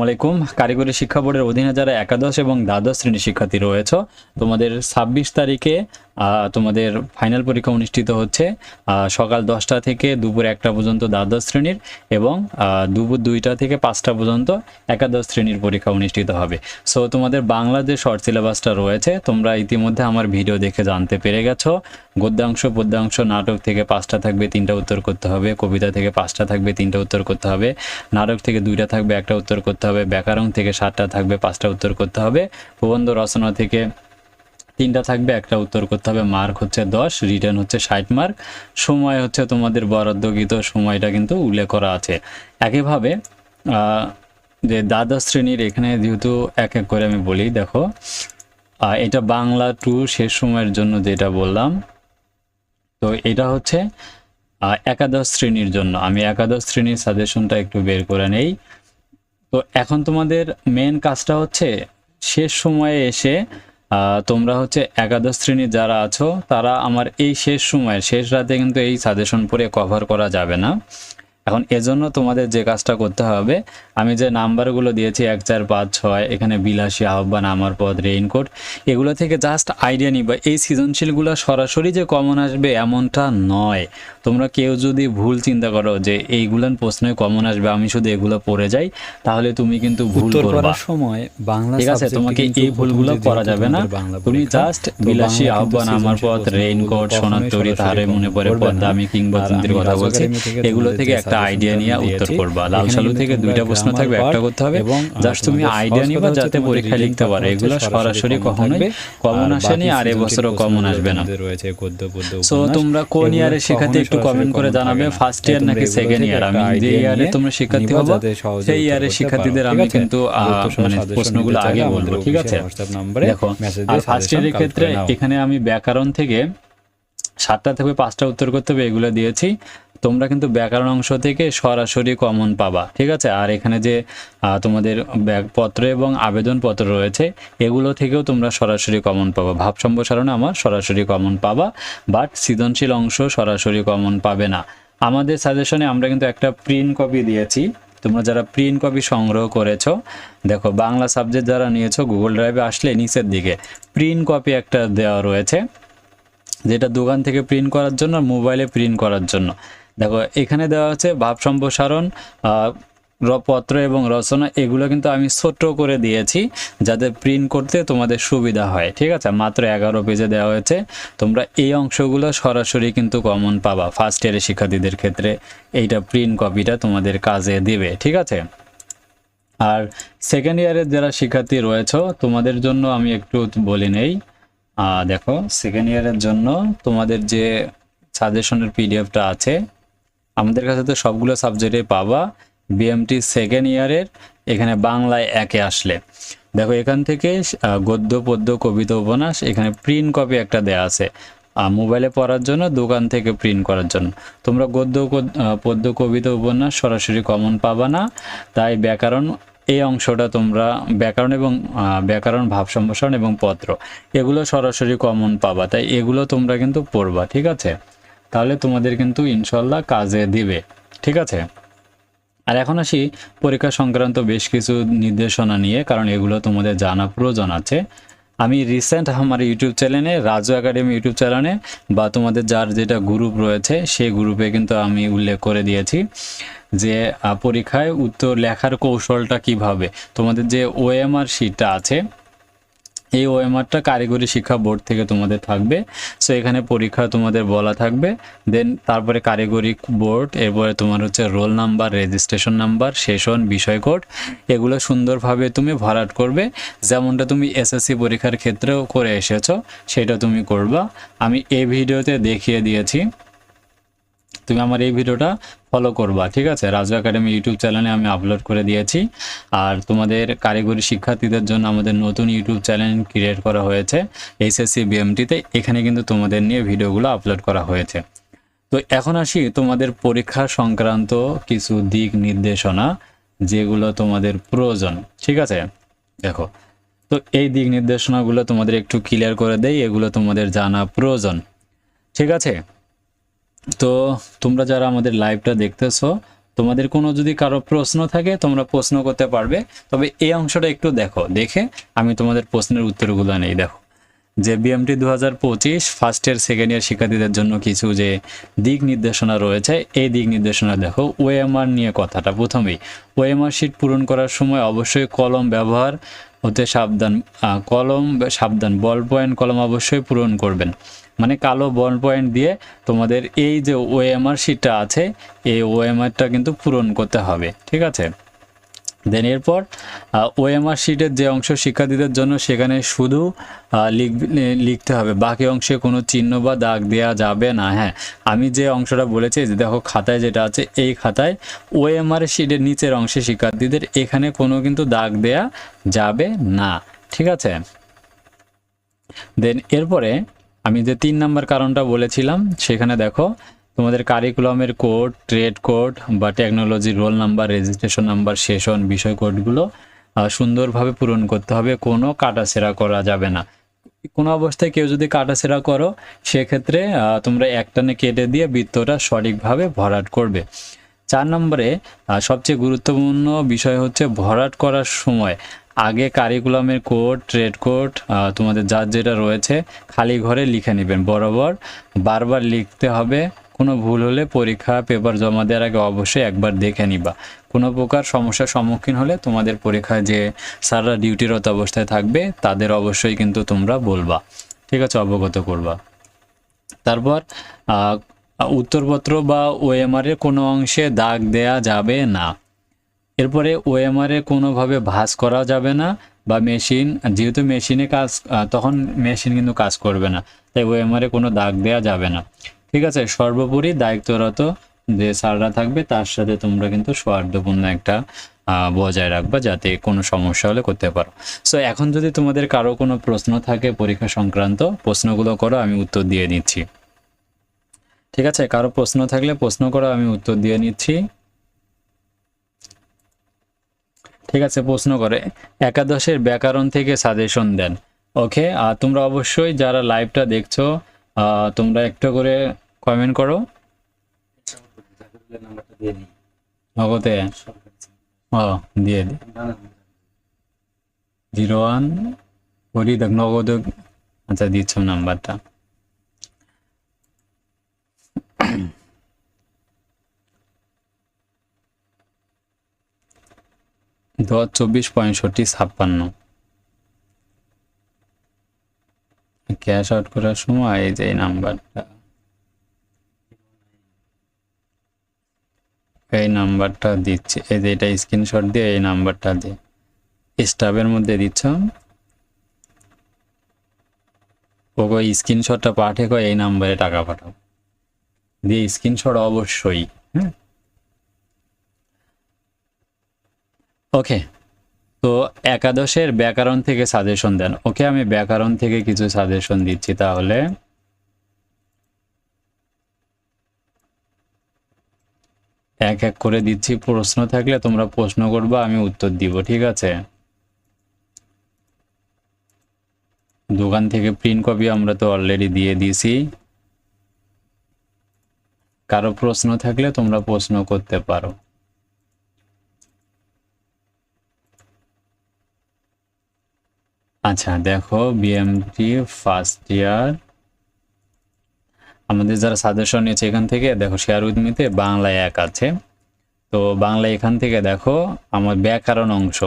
আসসালামু আলাইকুম। কারিগরি শিক্ষা বোর্ডের অধীনে যারা একাদশ এবং দ্বাদশ শ্রেণির শিক্ষার্থী রয়েছে, তোমাদের ছাব্বিশ তারিখে তোমাদের ফাইনাল পরীক্ষা অনুষ্ঠিত হচ্ছে সকাল দশটা থেকে দুপুর একটা পর্যন্ত দ্বাদশ শ্রেণির এবং দুপুর দুইটা থেকে পাঁচটা পর্যন্ত একাদশ শ্রেণির পরীক্ষা অনুষ্ঠিত হবে। সো, তোমাদের বাংলা যে শর্ট সিলেবাসটা রয়েছে। তোমরা ইতিমধ্যে আমার ভিডিও দেখে জানতে পেরে গেছো। গদ্যাংশ, পদ্যাংশ, নাটক থেকে পাঁচটা থাকবে, তিনটা উত্তর করতে হবে। কবিতা থেকে পাঁচটা থাকবে, তিনটা উত্তর করতে হবে। নাটক থেকে দুইটা থাকবে, একটা উত্তর করতে ব্যাকরণ থেকে সাতটা থাকবে, পাঁচটা উত্তর করতে হবে। প্রবন্ধ রচনা থেকে তিনটা থাকবে, একটা উত্তর করতে হবে, মার্ক হচ্ছে দশ, রিটার্ন হচ্ছে ষাট মার্ক। সময় হচ্ছে তোমাদের বরাদ্দকৃত সময়টা কিন্তু উল্লেখ করা আছে। একইভাবে যে দ্বাদশ শ্রেণির এখানে যেহেতু এক এক করে আমি বলি, দেখো এটা বাংলা টু শেষ সময়ের জন্য যেটা বললাম, তো এটা হচ্ছে একাদশ শ্রেণির জন্য। আমি একাদশ শ্রেণির সাজেশনটা একটু বের করে নেই। তো এখন তোমাদের মেন কাজটা হচ্ছে শেষ সময়ে এসে তোমরা হচ্ছে একাদশ শ্রেণির যারা আছো, তারা আমার এই শেষ সময়ে শেষ রাতে কিন্তু এই সাজেশন পরে কভার করা যাবে না। এখন এজন্য তোমাদের যে কাজটা করতে হবে আমি যে নাম্বারগুলো দিয়েছি এক চার পাঁচ ছয় এখানে বিলাসী আহ্বান আমার পদ রেইনকোট এগুলো থেকে জাস্ট আইডিয়া নিবা। এই সৃজনশীলগুলো সরাসরি যে কমন আসবে এমনটা নয়। তোমরা কেউ যদি ভুল চিন্তা করো যে এইগুলান প্রশ্নে কমন আসবে আমি শুধু এগুলো পড়ে যাই তাহলে তুমি কিন্তু ভুল করবা। সময় বাংলা ঠিক আছে তোমাকে এই ভুলগুলো করা যাবে না তুমি জাস্ট বিলাসী আহ্বান আমার পথ রেইনকোট সোনাতরি সরাসরি তাহারে মনে পড়ে পদ্মা। আমি কিংবদন্তির কথা বলছি এগুলো থেকে একটা আইডিয়া নিয়ে উত্তর করবা। লাল সালু থেকে দুইটা প্রশ্ন থাকবে। একটা করতে হবে এবং, জাস্ট তুমি আইডিয়া নিবা যাতে পরীক্ষায় লিখতে পারো। এগুলো সরাসরি কখনোই কমন আসেনি আর এবছরও কমন আসবে না। সো তোমরা কোন শিক্ষার্থী একটু কমেন্ট করে জানাবে? ফার্স্ট ইয়ার নাকি সেকেন্ড ইয়ার আমি যে ইয়ারে তোমরা শিক্ষার্থী হব সেই করতে শিক্ষার্থীদের আমি কিন্তু মানে প্রশ্নগুলো আগে বলব ঠিক আছে? দেখো আর ফার্স্ট ইয়ারের ক্ষেত্রে এখানে আমি ব্যাকরণ থেকে সাতটা থেকে পাঁচটা উত্তর করতে হবে এগুলো দিয়েছি তোমরা কিন্তু ব্যাকরণ অংশ থেকে সরাসরি কমন পাবা, ঠিক আছে? আর এখানে যে তোমাদের পত্র এবং আবেদন পত্র রয়েছে, এগুলো থেকেও তোমরা সরাসরি কমন পাবা। ভাব সম্প্রসারণে আমার সরাসরি কমন পাবা বাট সৃজনশীল অংশ সরাসরি কমন পাবে না। আমাদের সাজেশনে আমরা কিন্তু একটা প্রিন্ট কপি দিয়েছি। তোমরা যারা প্রিন্ট কপি সংগ্রহ করেছ, দেখো, বাংলা সাবজেক্ট যারা নিয়েছো গুগল ড্রাইভে আসলে নিচের দিকে প্রিন্ট কপি একটা দেওয়া রয়েছে, যেটা দোকান থেকে প্রিন্ট করার জন্য মোবাইলে প্রিন্ট করার জন্য। দেখো, এখানে দেওয়া হচ্ছে ভাব সম্প্রসারণ পত্র এবং রচনা, এগুলো কিন্তু আমি ছোট্ট করে দিয়েছি যাতে প্রিন্ট করতে তোমাদের সুবিধা হয়, ঠিক আছে? মাত্র এগারো পেজে দেওয়া হয়েছে। তোমরা এই অংশগুলো সরাসরি কিন্তু কমন পাবা ফার্স্ট ইয়ারের শিক্ষার্থীদের ক্ষেত্রে এইটা প্রিন্ট কপিটা তোমাদের কাজে দেবে, ঠিক আছে? আর সেকেন্ড ইয়ারের যারা শিক্ষার্থী রয়েছে, তোমাদের জন্য আমি একটু বলি নেই। দেখো সেকেন্ড ইয়ারের জন্য তোমাদের যে সাজেশনের পিডিএফটা আছে আমাদের কাছে তো সবগুলো সাবজেক্টে পাবা। বিএমটি সেকেন্ড ইয়ারের এখানে বাংলায় একে আসলে। দেখো, এখান থেকে গদ্য, পদ্য, কবিতা, উপন্যাস, এখানে প্রিন্ট কপি একটা দেয়া আছে। মোবাইলে পড়ার জন্য, দোকান থেকে প্রিন্ট করার জন্য। তোমরা গদ্য পদ্য, কবিতা, উপন্যাস সরাসরি কমন পাবা না। তাই ব্যাকরণ, এই অংশটা তোমরা ব্যাকরণ এবং ব্যাকরণ, ভাব সম্প্রসারণ এবং পত্র, এগুলো সরাসরি কমন পাবা। তাই এগুলো তোমরা কিন্তু পড়বা, ঠিক আছে? তাহলে তোমাদের কিন্তু ইনশাল্লাহ কাজে দিবে। ঠিক আছে? আর এখন আসি পরীক্ষা সংক্রান্ত বেশ কিছু নির্দেশনা নিয়ে, কারণ এগুলো তোমাদের জানা প্রয়োজন আছে। আমি রিসেন্ট আমার ইউটিউব চ্যানেলে, রাজু একাডেমি ইউটিউব চ্যানেলে, বা তোমাদের যার যেটা গ্রুপ রয়েছে সেই গ্রুপে কিন্তু আমি উল্লেখ করে দিয়েছি যে পরীক্ষায় উত্তর লেখার কৌশলটা কীভাবে। তোমাদের যে ওএমআর শিটটা আছে এই ওএমআরটা কারিগরি শিক্ষা বোর্ড থেকে তোমাদের থাকবে। সো এখানে পরীক্ষা তোমাদের বলা থাকবে। দেন তারপরে কারিগরি বোর্ড, এরপরে তোমার হচ্ছে roll number, registration number, session, বিষয় কোড। এগুলো সুন্দরভাবে তুমি ভরাট করবে। যেমনটা তুমি এসএসসি পরীক্ষার ক্ষেত্রেও করে এসেছ, সেটা তুমি করবা। আমি এই ভিডিওতে দেখিয়ে দিয়েছি। তুমি আমার এই ভিডিওটা ফলো করবা, ঠিক আছে? রাজু একাডেমি ইউটিউব চ্যানেলে আমি আপলোড করে দিয়েছি। আর তোমাদের কারিগরি শিক্ষার্থীদের জন্য আমাদের নতুন ইউটিউব চ্যানেল ক্রিয়েট করা হয়েছে এইচএসসি বিএমটিতে এখানে কিন্তু তোমাদের নিয়ে ভিডিওগুলো আপলোড করা হয়েছে। তো এখন আসি তোমাদের পরীক্ষা সংক্রান্ত কিছু দিক নির্দেশনা, যেগুলো তোমাদের প্রয়োজন, ঠিক আছে? দেখো, তো এই দিক নির্দেশনাগুলো তোমাদের একটু ক্লিয়ার করে দেয় এগুলো তোমাদের জানা প্রয়োজন, ঠিক আছে? তো তোমরা যারা আমাদের লাইভটা দেখতেছো, তোমাদের কোনো যদি কারও প্রশ্ন থাকে, তোমরা প্রশ্ন করতে পারবে। তবে এই অংশটা একটু দেখো, দেখে আমি তোমাদের প্রশ্নের উত্তরগুলো নেই, দেখো। যে বিএমটি দু হাজার পঁচিশ ফার্স্ট ইয়ার সেকেন্ড ইয়ার শিক্ষার্থীদের জন্য কিছু যে দিক নির্দেশনা রয়েছে, এই দিক নির্দেশনা দেখো। ওএমআর নিয়ে কথাটা প্রথমেই। ওএমআর শিট পূরণ করার সময় অবশ্যই কলম ব্যবহার হতে সাবধান কলম, সাবধান বল পয়েন্ট কলম অবশ্যই পূরণ করবেন। মানে কালো বল পয়েন্ট দিয়ে তোমাদের এই যে ওএমআর শিটটা আছে, এই ওএমআরটা কিন্তু পূরণ করতে হবে, ঠিক আছে? দেন এরপর ওএমআর শিটের যে অংশ শিক্ষার্থীদের জন্য সেখানে শুধু লিখতে হবে। বাকি অংশে কোনো চিহ্ন বা দাগ দেওয়া যাবে না হ্যাঁ? আমি যে অংশটা বলেছি যে দেখো খাতায় যেটা আছে, এই খাতায় ওএমআর শিটের নিচের অংশে শিক্ষার্থীদের এখানে কোনো কিন্তু দাগ দেয়া যাবে না, ঠিক আছে? দেন এরপরে আমি যে তিন নাম্বার কারণটা বলেছিলাম, সেখানে দেখো তোমাদের কারিকুলামের কোড ট্রেড কোড বা technology roll number registration number session বিষয় কোডগুলো সুন্দরভাবে পূরণ করতে হবে। কোনো কাটাছেড়া করা যাবে না। কোনো অবস্থায় কেউ যদি কাটাছেড়া করো, সেক্ষেত্রে তোমরা একটানে কেটে দিয়ে বৃত্তটা সঠিকভাবে ভরাট করবে। চার নম্বরে সবচেয়ে গুরুত্বপূর্ণ বিষয় হচ্ছে ভরাট করার সময়। আগে কারিকুলামের কোড ট্রেড কোড তোমাদের যার যেটা রয়েছে, খালি ঘরে লিখে নেবেন। বরাবর বারবার লিখতে হবে। কোনো ভুল হলে পরীক্ষা পেপার জমা দেওয়ার আগে অবশ্যই একবার দেখে নিবা। কোনো প্রকার সমস্যার সম্মুখীন হলে তোমাদের পরীক্ষায় যে স্যাররা ডিউটিরত অবস্থায় থাকবে, তাদের অবশ্যই কিন্তু তোমরা বলবা। ঠিক আছে, অবগত করবা। তারপর উত্তরপত্র বা ওএমআর এর কোনো অংশে দাগ দেয়া যাবে না। এরপরে ওএমআর কোনোভাবে ভাঁজ করা যাবে না বা মেশিন, যেহেতু মেশিনে কাজ তখন মেশিন কিন্তু কাজ করবে না, তাই ওএমআর কোনো দাগ দেয়া যাবে না। ঠিক আছে, সর্বোপরি দায়িত্বরত যে সাররা থাকবে, তার সাথে তোমরা কিন্তু সৌহার্দ্যপূর্ণ একটা বজায় রাখবা যাতে কোনো সমস্যা হলে করতে পারো। সো এখন যদি তোমাদের কারও কোনো প্রশ্ন থাকে পরীক্ষা সংক্রান্ত, প্রশ্নগুলো করো, আমি উত্তর দিয়ে নিচ্ছি। ঠিক আছে, কারও প্রশ্ন থাকলে প্রশ্ন করো, আমি উত্তর দিয়ে নিচ্ছি। ঠিক আছে, প্রশ্ন করে। একাদশের ব্যাকরণ থেকে সাজেশন দেন। ওকে, আর তোমরা অবশ্যই যারা লাইভটা দেখছ তোমরা একটু করে কমেন্ট করো। নগদে ও, দিয়ে দি। জিরো ওয়ান করি দেখ, নগদ আচ্ছা দিচ্ছ নাম্বারটা। দশ চব্বিশ পঁয়ষট্টি ছাপ্পান্ন। ক্যাশ আউট করার সময় এই যে নাম্বারটা। এই নাম্বারটা দিচ্ছে। এই যে এটা স্ক্রিনশট দিয়ে এই নাম্বারটা দিয়ে। স্টাফের মধ্যে দিচ্ছ। ওগো স্ক্রিনশটটা পাঠে কয় এই নাম্বারে টাকা পাঠাও। দিয়ে স্ক্রিনশট অবশ্যই হ্যাঁ? ওকে তো একাদশের ব্যাকরণ থেকে সাজেশন দেন। ওকে আমি ব্যাকরণ থেকে কিছু সাজেশন দিচ্ছি তাহলে। এক এক করে দিচ্ছি। প্রশ্ন থাকলে তোমরা প্রশ্ন করবা, আমি উত্তর দিব, ঠিক আছে? দোকান থেকে প্রিন্ট কপি আমরা তো অলরেডি দিয়ে দিয়েছি। কারও প্রশ্ন থাকলে তোমরা প্রশ্ন করতে পারো। আচ্ছা দেখো বিএমটি ফার্স্ট ইয়ার আমাদের যারা সাজেশন নিয়েছে এখান থেকে, দেখো শেয়ার উদ্মিতে মিতে বাংলায় এক আছে। তো বাংলা এখান থেকে দেখো, আমার ব্যাকরণ অংশ।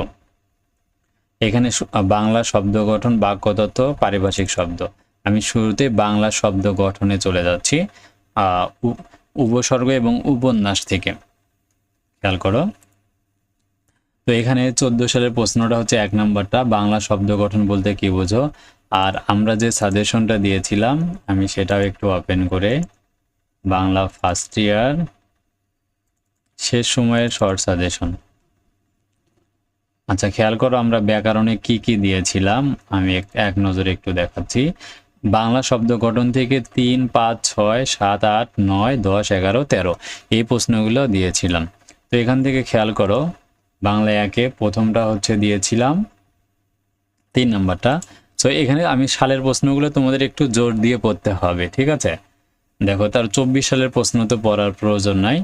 এখানে বাংলা শব্দ গঠন বাক্যতত্ত্ব পারিভাষিক শব্দ। আমি শুরুতে বাংলা শব্দ গঠনে চলে যাচ্ছি উপসর্গ এবং উপন্যাস থেকে। খেয়াল করো। তো এখানে চোদ্দ সালের প্রশ্নটা হচ্ছে এক নম্বরটা, বাংলা শব্দ গঠন বলতে কি বোঝো? আর আমরা যে সাজেশনটা দিয়েছিলাম, আমি সেটাও একটু ওপেন করে, বাংলা ফার্স্ট ইয়ার শেষ সময়ের শর্ট সাজেশন আচ্ছা খেয়াল করো আমরা ব্যাকরণে কি কি দিয়েছিলাম, আমি এক- নজরে একটু দেখাচ্ছি। বাংলা শব্দ গঠন থেকে তিন, পাঁচ, ছয়, সাত, আট, নয়, দশ, এগারো, তেরো, এই প্রশ্নগুলো দিয়েছিলাম। তো এখান থেকে খেয়াল করো বাংলা একে প্রথমটা হচ্ছে দিয়েছিলাম তিন নাম্বারটা। সো এখানে আমি সালের প্রশ্নগুলো তোমাদের একটু জোর দিয়ে পড়তে হবে, ঠিক আছে? দেখো, তার চব্বিশ সালের প্রশ্ন তো পড়ার প্রয়োজন নাই।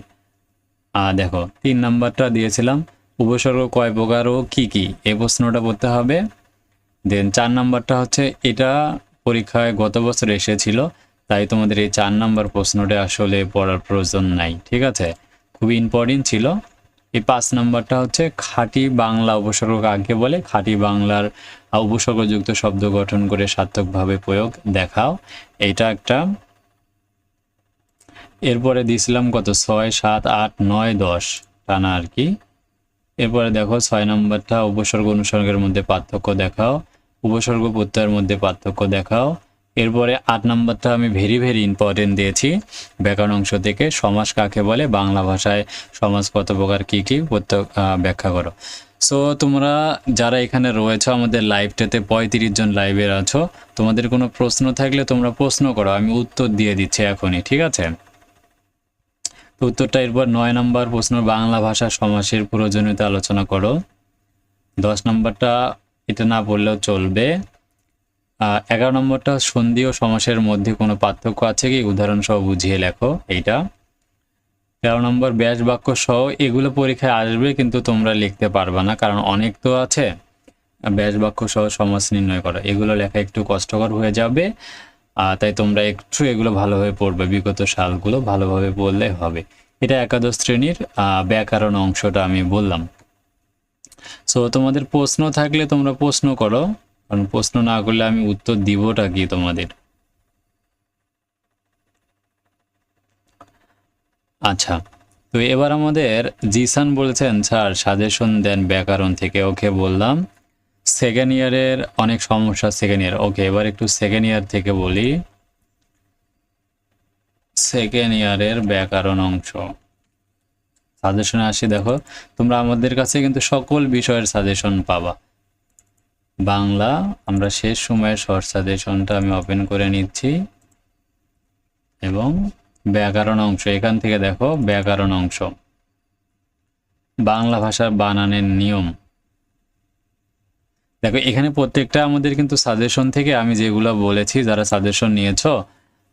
আর দেখো, তিন নাম্বারটা দিয়েছিলাম, উপসর্গ কয় প্রকার ও কী কী? এই প্রশ্নটা পড়তে হবে। দেন চার নাম্বারটা হচ্ছে, এটা পরীক্ষায় গত বছর এসেছিল, তাই তোমাদের এই চার নাম্বার প্রশ্নটা আসলে পড়ার প্রয়োজন নাই, ঠিক আছে? খুবই ইম্পর্টেন্ট ছিল। এই পাঁচ নাম্বারটা হচ্ছে খাঁটি বাংলা উপসর্গ কাকে বলে খাঁটি বাংলার উপসর্গযুক্ত শব্দ গঠন করে সার্থকভাবে প্রয়োগ দেখাও। এটা একটা এরপরে দিয়েছিলাম কত? ছয়, সাত, আট, নয়, দশ টানা আর কি। এরপরে দেখো ছয় নম্বরটা উপসর্গ অনুসর্গের মধ্যে পার্থক্য দেখাও। উপসর্গ প্রত্যয়ের মধ্যে পার্থক্য দেখাও। এরপরে আট নম্বরটা আমি ভেরি ভেরি ইম্পর্টেন্ট দিয়েছি। ব্যাকরণ অংশ থেকে সমাজ কাকে বলে? বাংলা ভাষায় সমাজ কত প্রকার, কী কী? প্রত্যেক ব্যাখ্যা করো। সো তোমরা যারা এখানে রয়েছো, আমাদের লাইভটাতে পঁয়ত্রিশ জন লাইভের আছো, তোমাদের কোনো প্রশ্ন থাকলে তোমরা প্রশ্ন করো, আমি উত্তর দিয়ে দিচ্ছি এখনই, ঠিক আছে? উত্তরটা এরপর নয় নম্বর প্রশ্ন, বাংলা ভাষা সমাসের প্রয়োজনীয়তা আলোচনা করো। দশ নম্বরটা, এটা না বললেও চলবে। এগারো নম্বরটা, সন্ধি ও সমাসের মধ্যে কোনো পার্থক্য আছে কি? উদাহরণ সহ বুঝিয়ে লেখো এইটা। তেরো নম্বর, ব্যাস বাক্য সহ এগুলো পরীক্ষায় আসবে কিন্তু তোমরা লিখতে পারবে না, কারণ অনেক তো আছে। ব্যাস বাক্য সহ সমাস নির্ণয় করা। এগুলো লেখা একটু কষ্টকর হয়ে যাবে তাই তোমরা একটু এগুলো ভালোভাবে পড়বে, বিগত সালগুলো ভালোভাবে পড়লে হবে। এটা একাদশ শ্রেণির ব্যাকরণ অংশটা আমি বললাম। সো তোমাদের প্রশ্ন থাকলে তোমরা প্রশ্ন করো। কারণ প্রশ্ন না করলে আমি উত্তর দিবটা কি তোমাদের? আচ্ছা তো এবার আমাদের জিসান বলেছেন, স্যার সাজেশন দেন ব্যাকরণ থেকে। ওকে বললাম সেকেন্ড ইয়ারের অনেক সমস্যা সেকেন্ড ইয়ার ওকে, এবার একটু সেকেন্ড ইয়ার থেকে বলি। সেকেন্ড ইয়ারের ব্যাকরণ অংশ। সাজেশনে আসি, দেখো, তোমরা আমাদের কাছে কিন্তু সকল বিষয়ের সাজেশন পাবা। বাংলা, আমরা শেষ সময়ের শর্ট সাজেশনটা আমি ওপেন করে নিচ্ছি। এবং ব্যাকরণ অংশ, এখান থেকে দেখো ব্যাকরণ অংশ। বাংলা ভাষার বানানের নিয়ম। দেখো, এখানে প্রত্যেকটা আমাদের কিন্তু সাজেশন থেকে আমি যেগুলো বলেছি, যারা সাজেশন নিয়েছো,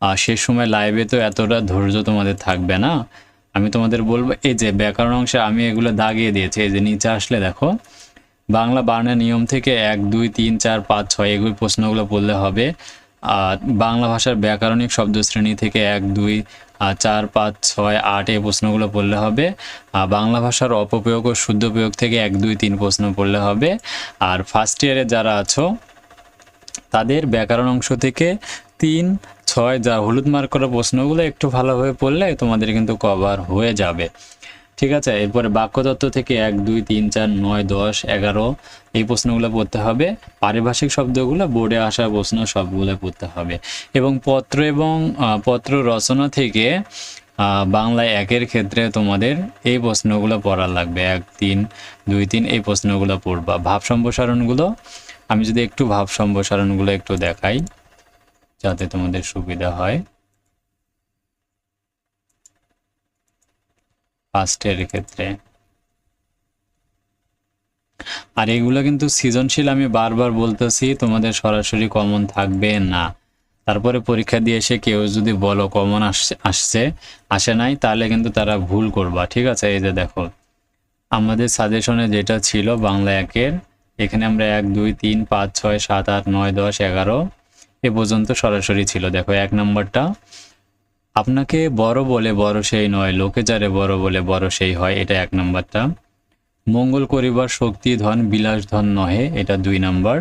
আর শেষ সময় লাইভে তো এতটা ধৈর্য তোমাদের থাকবে না। আমি তোমাদের বলব, এই যে ব্যাকরণ অংশে আমি এগুলো দাগিয়ে দিয়েছি, এই যে নিচে আসলে দেখো বাংলা বানানের নিয়ম থেকে এক, দুই, তিন, চার, পাঁচ, ছয় এগুলো প্রশ্নগুলো পড়লে হবে। আর বাংলা ভাষার ব্যাকরণিক শব্দশ্রেণী থেকে এক, দুই চার, পাঁচ, ছয়, আট এই প্রশ্নগুলো পড়লে হবে। আর বাংলা ভাষার অপপ্রয়োগ ও শুদ্ধ প্রয়োগ থেকে এক, দুই, তিন প্রশ্ন পড়লে হবে। আর ফার্স্ট ইয়ারে যারা আছো, তাদের ব্যাকরণ অংশ থেকে তিন, ছয় যা হলুদ মার্ক করা প্রশ্নগুলো একটু ভালোভাবে পড়লে তোমাদের কিন্তু কভার হয়ে যাবে। ঠিক আছে? এরপরে বাক্যতত্ত্ব থেকে এক, দুই, তিন, চার, নয়, দশ, এগারো এই প্রশ্নগুলো পড়তে হবে। পারিভাষিক শব্দগুলো বোর্ডে আসা প্রশ্ন সবগুলো পড়তে হবে। এবং পত্র এবং পত্র রচনা থেকে বাংলায় একের ক্ষেত্রে তোমাদের এই প্রশ্নগুলো পড়া লাগবে। এক, তিন, দুই, তিন এই প্রশ্নগুলো পড়বা। ভাব সম্প্রসারণগুলো, আমি যদি একটু ভাব সম্প্রসারণগুলো একটু দেখাই, যাতে তোমাদের সুবিধা হয়। ফার্স্টের ক্ষেত্রে। আর এগুলো কিন্তু সৃজনশীল, আমি বারবার বলতেছি, তোমাদের সরাসরি কমন থাকবে না। তারপরে পরীক্ষা দিয়ে এসে কেউ যদি বলো কমন আসছে আসছে, আসে নাই, তাহলে কিন্তু তারা ভুল করবা, ঠিক আছে? এই যে দেখো, আমাদের সাজেশনে যেটা ছিল বাংলা একের, এখানে আমরা এক, দুই, তিন, পাঁচ, ছয়, সাত, আট, নয়, দশ, এগারো, এ পর্যন্ত সরাসরি ছিল। দেখো, এক নম্বরটা আপনাকে বড় বলে বড় সেই নয়, লোকে যারে বড় বলে বড় সেই হয়, এটা এক নম্বরটা। মঙ্গল করিবার শক্তি, ধন, বিলাস, ধন নহে, এটা দুই নম্বর।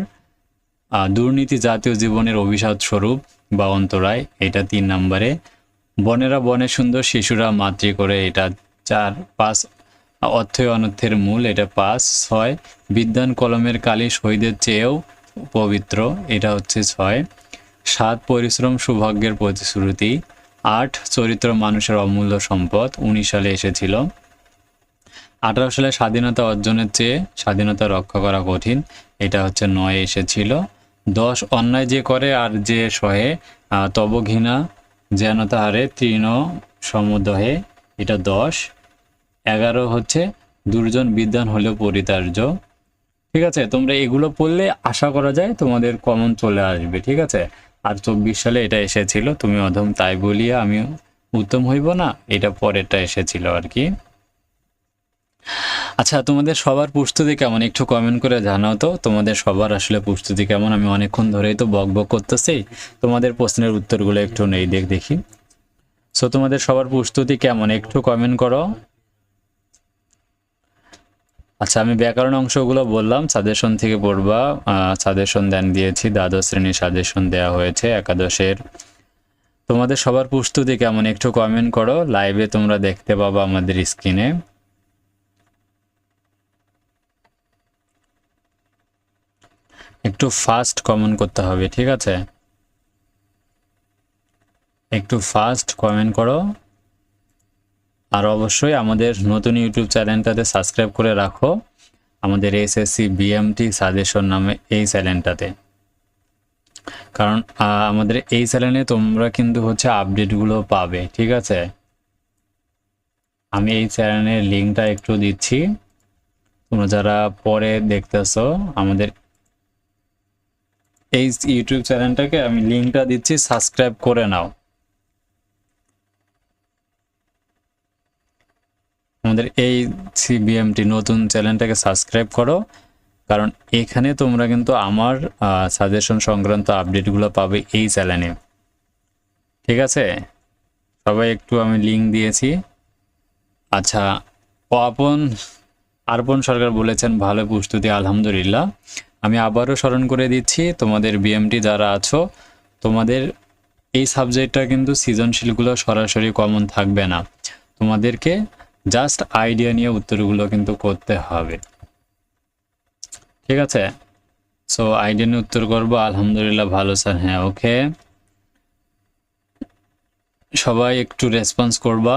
দুর্নীতি জাতীয় জীবনের অভিশাপ স্বরূপ বা অন্তরায়, এটা তিন নম্বরে। বনেরা বনে সুন্দর, শিশুরা মাতৃ করে, এটা চার, পাঁচ অর্থে অনর্থের মূল, এটা পাঁচ, ছয়। বিদ্যান কলমের কালি শহীদের চেয়েও পবিত্র, এটা হচ্ছে ছয়। সাত, পরিশ্রম, সৌভাগ্যের প্রতিশ্রুতি। আট চরিত্র মানুষের অমূল্য সম্পদ, উনিশ সালে এসেছিল। আঠারো সালে স্বাধীনতা অর্জনের চেয়ে স্বাধীনতা রক্ষা করা কঠিন, এটা হচ্ছে নয় এসেছিল। দশ অন্যায় যে করে আর যে সহে তব ঘৃণা, যেন তাহারে তৃণ সমুদহে, এটা দশ। এগারো হচ্ছে দুর্জন বিদ্যান হলেও পরিতার্য। ঠিক আছে, তোমরা এগুলো পড়লে আশা করা যায় তোমাদের কমন চলে আসবে, ঠিক আছে? আর চব্বিশ সালে এটা এসেছিল। তুমি অধম, তাই বলিয়া আমি উত্তম হইব না, এটা পরেরটা এসেছিল আর কি। আচ্ছা তোমাদের সবার প্রস্তুতি কেমন? একটু কমেন্ট করে জানাও তো। তোমাদের সবার আসলে প্রস্তুতি কেমন? আমি অনেকক্ষণ ধরেই তো বক বক করতেছি। তোমাদের প্রশ্নের উত্তরগুলো একটু নেই, দেখ দেখি। সো তোমাদের সবার প্রস্তুতি কেমন? একটু কমেন্ট করো। আচ্ছা আমি ব্যাকরণ অংশগুলো বললাম। সাজেশন থেকে পড়বা। সাজেশন দেন দিয়েছি। দ্বাদশ শ্রেণির সাজেশন দেওয়া হয়েছে একাদশের। তোমাদের সবার প্রস্তুতি কেমন? একটু কমেন্ট করো। লাইভে তোমরা দেখতে পাবা আমাদের স্ক্রিনে একটু ফাস্ট কমেন্ট করতে হবে, ঠিক আছে? একটু ফাস্ট কমেন্ট করো। আর অবশ্যই আমাদের নতুন ইউটিউব চ্যানেলটাতে সাবস্ক্রাইব করে রাখো। আমাদের এসএসসি বিএমটি সাজেশন নামে এই চ্যানেলটাতে। কারণ আমাদের এই চ্যানেলে তোমরা কিন্তু হচ্ছে আপডেটগুলো পাবে, ঠিক আছে? আমি এই চ্যানেলের লিঙ্কটা একটু দিচ্ছি। তোমরা যারা পরে দেখতেছো, আমাদের এই ইউটিউব চ্যানেলটাকে আমি লিঙ্কটা দিচ্ছি, সাবস্ক্রাইব করে নাও। আমাদের এই সিবিএমটি নতুন চ্যানেলটাকে সাবস্ক্রাইব করো। কারণ এখানে তোমরা কিন্তু আমার সাজেশন সংক্রান্ত আপডেটগুলো পাবে এই চ্যানেলে। ঠিক আছে? সবাই একটু আমি লিঙ্ক দিয়েছি। আচ্ছা অপন আরপন সরকার বলেছেন, ভালো প্রস্তুতি, আলহামদুলিল্লাহ। আমি আবারও স্মরণ করে দিচ্ছি, তোমাদের বিএমটি যারা আছো, তোমাদের এই সাবজেক্টটা কিন্তু সৃজনশীলগুলো সরাসরি কমন থাকবে না। তোমাদেরকে জাস্ট আইডিয়া নিয়ে উত্তরগুলো কিন্তু করতে হবে। ঠিক আছে? সো আইডিয়া নিয়ে উত্তর করব। আলহামদুলিল্লাহ ভালো, স্যার। হ্যাঁ ওকে। সবাই একটু রেসপন্স করবা।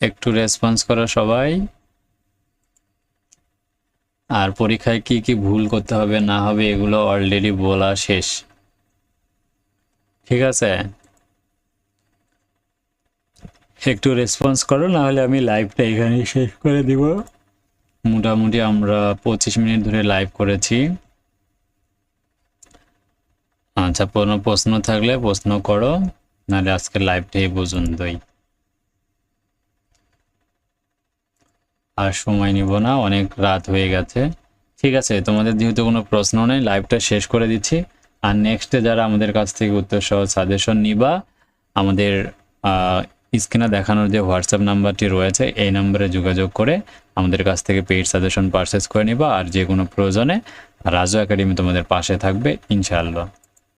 একটু রেসপন্স করা সবাই। আর পরীক্ষায় কি কি ভুল করতে হবে, না হবে, এগুলো অলরেডি বলা শেষ। ঠিক আছে? একটু রেসপন্স করো না হলে আমি লাইভটা এখানেই শেষ করে দিব। মোটামুটি আমরা পঁচিশ মিনিট ধরে লাইভ করেছি। আচ্ছা কোনো প্রশ্ন থাকলে প্রশ্ন করো, নাহলে আজকে লাইভটাই বুঝুন পর্যন্তই। আর সময় নিব না, অনেক রাত হয়ে গেছে। ঠিক আছে, তোমাদের যেহেতু কোনো প্রশ্ন নেই লাইভটা শেষ করে দিচ্ছি। আর নেক্সটে যারা আমাদের কাছ থেকে উত্তর সহ সাজেশন নিবা, আমাদের স্ক্রিনে দেখানোর যে হোয়াটসঅ্যাপ নাম্বারটি রয়েছে, এই নাম্বারে যোগাযোগ করে আমাদের কাছ থেকে পেইড সাজেশন পারচেস করে নিবা। আর যে কোনো প্রয়োজনে রাজু একাডেমি তোমাদের পাশে থাকবে, ইনশাআল্লাহ।